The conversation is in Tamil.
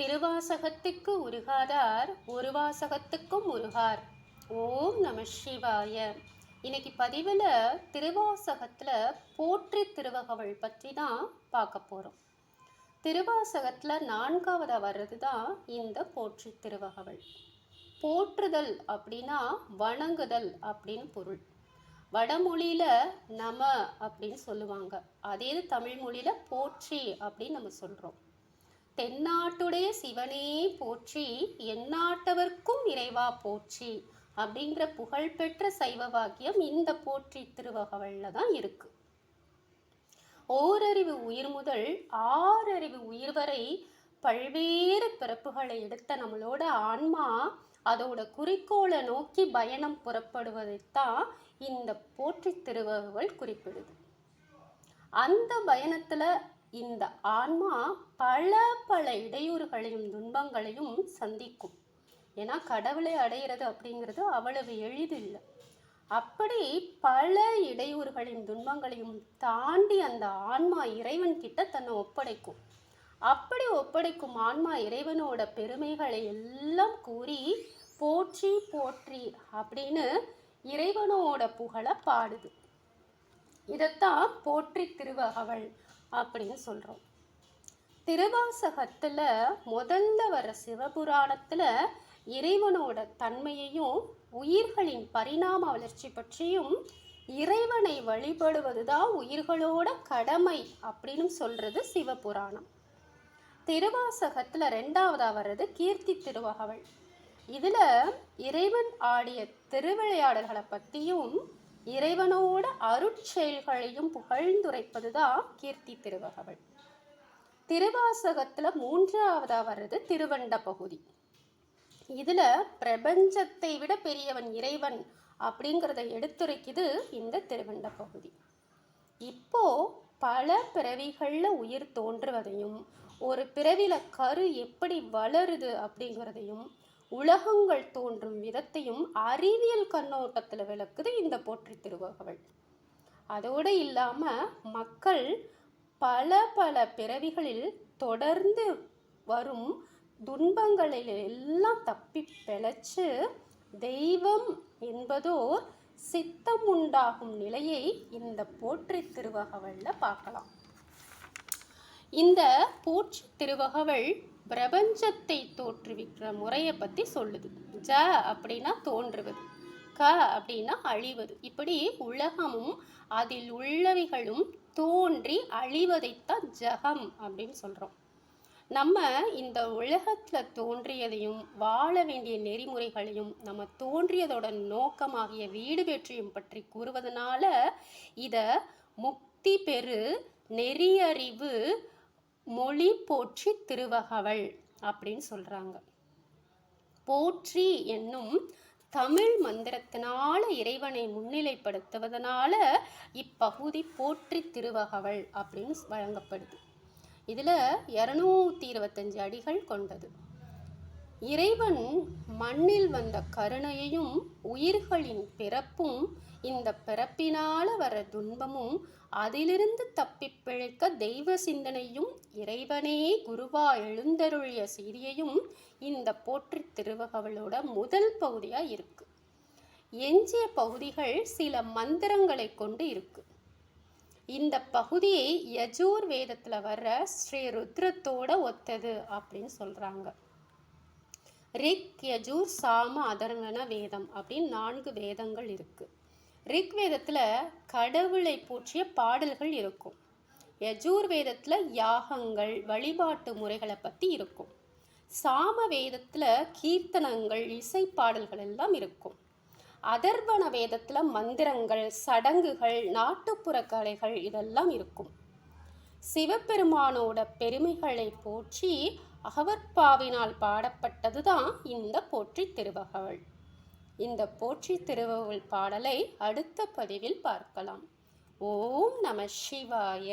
திருவாசகத்துக்கு உருகாதார் ஒரு வாசகத்துக்கும் உருகார். ஓம் நம சிவாய. இன்னைக்கு பதிவில் திருவாசகத்தில் போற்றி திருவகவள் பற்றி தான் பார்க்க போகிறோம் திருவாசகத்தில் நான்காவதாக வர்றது தான் இந்த போற்றி திருவகவள் போற்றுதல் அப்படின்னா வணங்குதல் அப்படின்னு பொருள். வடமொழியில் நம அப்படின்னு சொல்லுவாங்க. அதே இது தமிழ் மொழியில் போற்றி அப்படின்னு நம்ம சொல்கிறோம் தென்னாட்டுடைய சிவனே போற்றி எந்நாட்டவர்க்கும் இறைவா போற்றி அப்படிங்கிற புகழ்பெற்ற சைவ வாக்கியம் இந்த போற்றி திருவகவல்ல தான் இருக்கு. ஓரறிவு உயிர் முதல் ஆறறிவு உயிர் வரை பல்வேறு பிறப்புகளை எடுத்த நம்மளோட ஆன்மா அதோட குறிக்கோளை நோக்கி பயணம் புறப்படுவதைத்தான் இந்த போற்றி திருவகவல் குறிப்பிடுது. அந்த பயணத்தில் இந்த ஆன்மா பல பல இடையூறுகளையும் துன்பங்களையும் சந்திக்கும். ஏன்னா கடவுளை அடையிறது அப்படிங்கிறது அவ்வளவு எளிதில்லை அப்படி பல இடையூறுகளின் துன்பங்களையும் தாண்டி அந்த ஆன்மா இறைவன் கிட்ட தன்னை ஒப்படைக்கும். அப்படி ஒப்படைக்கும் ஆன்மா இறைவனோட பெருமைகளை எல்லாம் கூறி போற்றி போற்றி அப்படின்னு இறைவனோட புகழை பாடுது. இதைத்தான் போற்றி திருவகவள் அப்படின்னு சொல்கிறோம் திருவாசகத்தில் முதல்ல வர சிவபுராணத்தில் இறைவனோட தன்மையையும் உயிர்களின் பரிணாம வளர்ச்சி பற்றியும் இறைவனை வழிபடுவது தான் உயிர்களோட கடமை அப்படின்னு சொல்கிறது சிவபுராணம். திருவாசகத்தில் ரெண்டாவதாக வர்றது கீர்த்தி திருவகவல் இதில் இறைவன் ஆடிய திருவிளையாடல்களை பற்றியும் இறைவனோட அருட்செயல்களையும் புகழ்ந்துரைப்பது தான் கீர்த்தி திருவகவல். திருவாசகத்தில் மூன்றாவதாக வர்றது திருவண்ட பகுதி. இதில் பிரபஞ்சத்தை விட பெரியவன் இறைவன் அப்படிங்கிறத எடுத்துரைக்குது இந்த திருவண்ட பகுதி. இப்போ பல பிறவிகளில் உயிர் தோன்றுவதையும் ஒரு பிறவியில் கரு எப்படி வளருது அப்படிங்கிறதையும் உலகங்கள் தோன்றும் விதத்தையும் அறிவியல் கண்ணோட்டத்தில் விளக்குது இந்த போற்றி திருவகவல். அதோடு இல்லாமல் மக்கள் பல பல பிறவிகளில் தொடர்ந்து வரும் துன்பங்களில் எல்லாம் தப்பி பிழைச்சு தெய்வம் என்பதோர் சித்தம் உண்டாகும் நிலையை இந்த போற்றி திருவகவலில் பார்க்கலாம். இந்த போற்றி திருவகவல் பிரபஞ்சத்தை தோற்றுவிக்கிற முறையை பற்றி சொல்லுது. ஜ அப்படின்னா தோன்றுவது க அப்படின்னா அழிவது. இப்படி உலகமும் அதில் உள்ளவைகளும் தோன்றி அழிவதைத்தான் ஜகம் அப்படின்னு சொல்கிறோம் நம்ம இந்த உலகத்தில் தோன்றியதையும் வாழ வேண்டிய நெறிமுறைகளையும் நம்ம தோன்றியதோட நோக்கமாகிய வீடு வெற்றியும் பற்றி கூறுவதனால இதை முக்தி பெறு நெறியறிவு மொழி போற்றி திருவகவல் அப்படின்னு சொல்கிறாங்க போற்றி என்னும் தமிழ் மந்திரத்தினால இறைவனை முன்னிலைப்படுத்துவதனால இப்பகுதி போற்றி திருவகவல் அப்படின்னு வழங்கப்படுது. இதில் இரநூத்தி இருபத்தஞ்சு அடிகள் கொண்டது. இறைவன் மண்ணில் வந்த கருணையையும் உயிர்களின் பிறப்பும் இந்த பிறப்பினால வர துன்பமும் அதிலிருந்து தப்பி பிழைக்க தெய்வ சிந்தனையும் இறைவனே குருவா எழுந்தருளிய செய்தியையும் இந்த போற்றி திருவகவலோட முதல் பகுதியாக இருக்கு. எஞ்சிய பகுதிகள் சில மந்திரங்களை கொண்டு இருக்கு. இந்த பகுதியை யஜூர் வேதத்தில் வர்ற ஸ்ரீ ருத்ரத்தோட ஒத்தது அப்படின்னு சொல்கிறாங்க ரிக் யஜூர் சாம அதரங்கன வேதம் அப்படின்னு நான்கு வேதங்கள் இருக்குது ரிக்வேதத்தில் கடவுளை போற்றிய பாடல்கள் இருக்கும். யஜூர்வேதத்தில் யாகங்கள் வழிபாட்டு முறைகளை பற்றி இருக்கும். சாம வேதத்தில் கீர்த்தனங்கள் இசை பாடல்கள் எல்லாம் இருக்கும். அதர்வன வேதத்தில் மந்திரங்கள் சடங்குகள் நாட்டுப்புற கலைகள் இதெல்லாம் இருக்கும். சிவபெருமானோட பெருமைகளை போற்றி அகவற்பாவினால் பாடப்பட்டது தான் இந்த போற்றி திருவகவள் இந்த போற்றி திருவவுள் பாடலை அடுத்த பதிவில் பார்க்கலாம். ஓம் நம சிவாய.